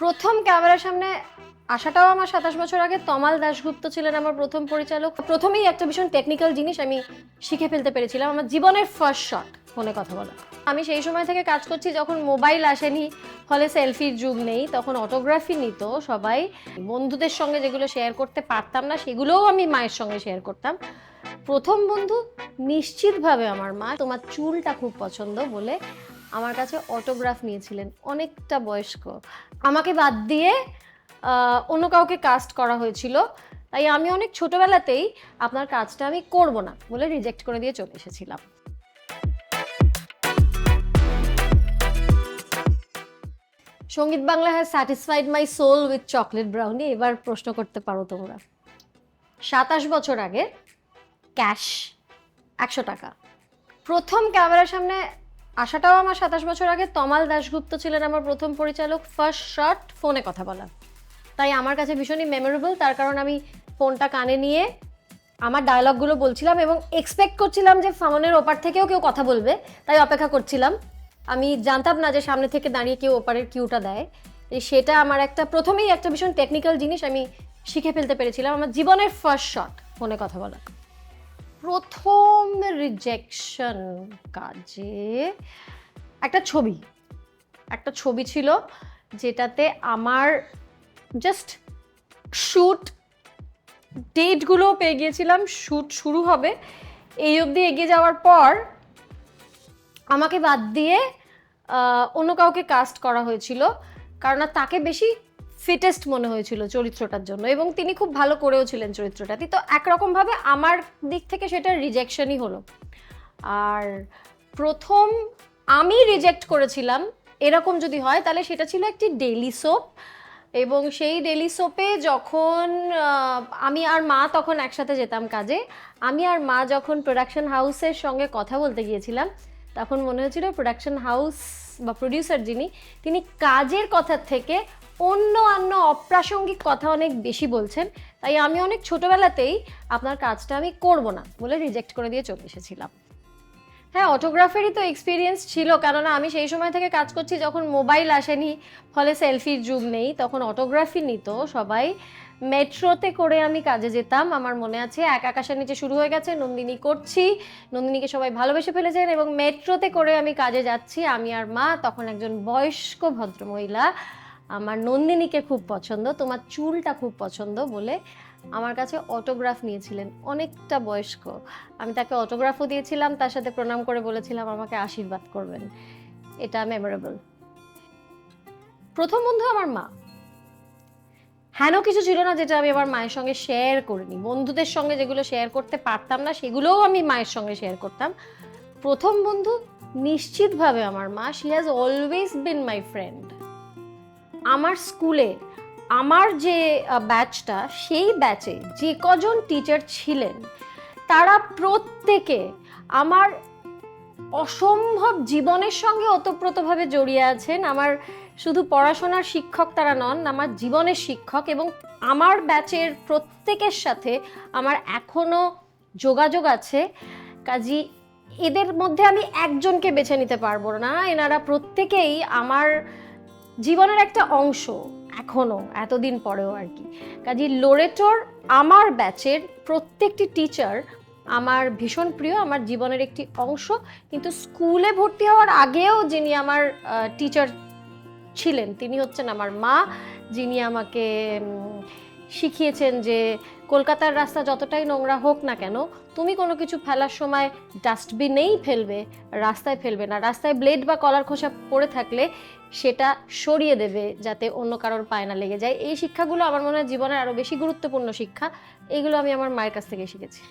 প্রথম ক্যামেরার সামনে আসাটাও আমার সাতাশ বছর আগে। তমাল দাশগুপ্ত ছিলেন আমার প্রথম পরিচালক। প্রথমেই একটা ভীষণ টেকনিক্যাল জিনিস আমি শিখে ফেলতে পেরেছিলাম। আমার জীবনের ফার্স্ট শট ফোনে কথা বলা। আমি সেই সময় থেকে কাজ করছি যখন মোবাইল আসেনি। ফলে সেলফির যুগ নেই, তখন অটোগ্রাফি নিত সবাই। বন্ধুদের সঙ্গে যেগুলো শেয়ার করতে পারতাম না, সেগুলোও আমি মায়ের সঙ্গে শেয়ার করতাম। প্রথম বন্ধু নিশ্চিতভাবে আমার মা। তোমার চুলটা খুব পছন্দ বলে আমার কাছে অটোগ্রাফ নিয়েছিলেন, অনেকটা বয়স্ক। আমাকে বাদ দিয়ে অন্য কাউকে কাস্ট করা হয়েছিল। তাই আমি অনেক ছোটবেলাতেই আপনার কাজটা আমি করব না বলে রিজেক্ট করে দিয়ে চলে এসেছিলাম। Sangeet Bangla has satisfied my soul with chocolate brownie এবার প্রশ্ন করতে পারো তোমরা। সাতাশ বছর আগে ক্যাশ একশো টাকা। প্রথম ক্যামেরার সামনে আসাটাও আমার সাতাশ বছর আগে তমাল দাশগুপ্ত ছিলেন আমার প্রথম পরিচালক। ফার্স্ট শট ফোনে কথা বলা। তাই আমার কাছে ভীষণই মেমোরেবল তার কারণ আমি ফোনটা কানে নিয়ে আমার ডায়লগগুলো বলছিলাম এবং এক্সপেক্ট করছিলাম যে ফোনের ওপার থেকেও কেউ কথা বলবে, তাই অপেক্ষা করছিলাম। আমি জানতাম না যে সামনে থেকে দাঁড়িয়ে কেউ ওপারের কিউটা দেয়। সেটা আমার একটা, প্রথমেই একটা ভীষণ টেকনিক্যাল জিনিস আমি শিখে ফেলতে পেরেছিলাম, আমার জীবনের ফার্স্ট শট ফোনে কথা বলা। প্রথম রিজেকশন কাজে একটা ছবি একটা ছবি ছিল যেটাতে আমার জাস্ট শ্যুট ডেটগুলো পেয়ে গিয়েছিলাম শ্যুট শুরু হবে, এই অবধি এগিয়ে যাওয়ার পর আমাকে বাদ দিয়ে অন্য কাউকে কাস্ট করা হয়েছিল, কারণ তাকে বেশি ফিটেস্ট মনে হয়েছিল চরিত্রটার জন্য এবং তিনি খুব ভালো করেও ছিলেন চরিত্রটাতে। তো একরকমভাবে আমার দিক থেকে সেটা রিজেকশনই হলো। আর প্রথম আমি রিজেক্ট করেছিলাম, এরকম যদি হয় তাহলে সেটা ছিল একটি ডেলি সোপ এবং সেই ডেলি সোপে যখন আমি আর মা তখন একসাথে যেতাম কাজে, আমি আর মা যখন প্রোডাকশন হাউসের সঙ্গে কথা বলতে গিয়েছিলাম, তখন মনে হয়েছিল প্রোডাকশন হাউস বা প্রডিউসার যিনি, তিনি কাজের কথা থেকে অন্য অন্য অপ্রাসঙ্গিক কথা অনেক বেশি বলছেন। তাই আমি অনেক ছোটবেলাতেই আপনার কাজটা আমি করব না বলে রিজেক্ট করে দিয়ে চলে এসেছিলাম। হ্যাঁ অটোগ্রাফেরই তো এক্সপিরিয়েন্স ছিল। কেননা আমি সেই সময় থেকে কাজ করছি, যখন মোবাইল আসেনি, ফলে সেলফির যুগ নেই, তখন অটোগ্রাফি নিত সবাই। মেট্রোতে করে আমি কাজে যেতাম, আমার মনে আছে, এক আকাশের নিচে শুরু হয়ে গেছে, নন্দিনী করছি, নন্দিনীকে সবাই ভালোবেসে ফেলেছেন এবং মেট্রোতে করে আমি কাজে যাচ্ছি, আমি আর মা, তখন একজন বয়স্ক ভদ্রমহিলা। আমার নন্দিনীকে খুব পছন্দ, তোমার চুলটা খুব পছন্দ বলে আমার কাছে অটোগ্রাফ নিয়েছিলেন, অনেকটা বয়স্ক। আমি তাকে অটোগ্রাফও দিয়েছিলাম, তার সাথে প্রণাম করে বলেছিলাম, আমাকে আশীর্বাদ করবেন। এটা মেমোরেবল প্রথম বন্ধু আমার মা। হেন কিছু ছিল না যেটা আমি আমার মায়ের সঙ্গে শেয়ার করিনি। বন্ধুদের সঙ্গে যেগুলো শেয়ার করতে পারতাম না, সেগুলোও আমি মায়ের সঙ্গে শেয়ার করতাম। প্রথম বন্ধু নিশ্চিতভাবে আমার মা she has always been my friend আমার স্কুলে আমার যে ব্যাচটা সেই ব্যাচে যে কজন টিচার ছিলেন, তারা প্রত্যেকে আমার অসম্ভব জীবনের সঙ্গে ওতপ্রোতভাবে জড়িয়ে আছেন। আমার শুধু পড়াশোনার শিক্ষক তারা নন, আমার জীবনের শিক্ষক এবং আমার ব্যাচের প্রত্যেকের সাথে আমার এখনও যোগাযোগ আছে। কাজী, এদের মধ্যে আমি একজনকে বেছে নিতে পারব না। এনারা প্রত্যেকেই আমার জীবনের একটা অংশ এখনও, এতদিন পরেও আর কি। কাজে লোরেটোর আমার ব্যাচের প্রত্যেকটি টিচার আমার ভীষণ প্রিয়, আমার জীবনের একটি অংশ। কিন্তু স্কুলে ভর্তি হওয়ার আগেও যিনি আমার টিচার ছিলেন, তিনি হচ্ছেন আমার মা, যিনি আমাকে শিখিয়েছেন যে কলকাতার রাস্তা যতটাই নোংরা হোক না কেন, তুমি কোনো কিছু ফেলার সময় ডাস্টবিনেই ফেলবে, রাস্তায় ফেলবে না। রাস্তায় ব্লেড বা কলার খোসা পড়ে থাকলে সেটা সরিয়ে দেবে যাতে অন্য কারোর পায় না লেগে যায়। এই শিক্ষাগুলো আমার মনে হয় জীবনের আরও বেশি গুরুত্বপূর্ণ শিক্ষা। এগুলো আমি আমার মায়ের কাছ থেকে শিখেছি।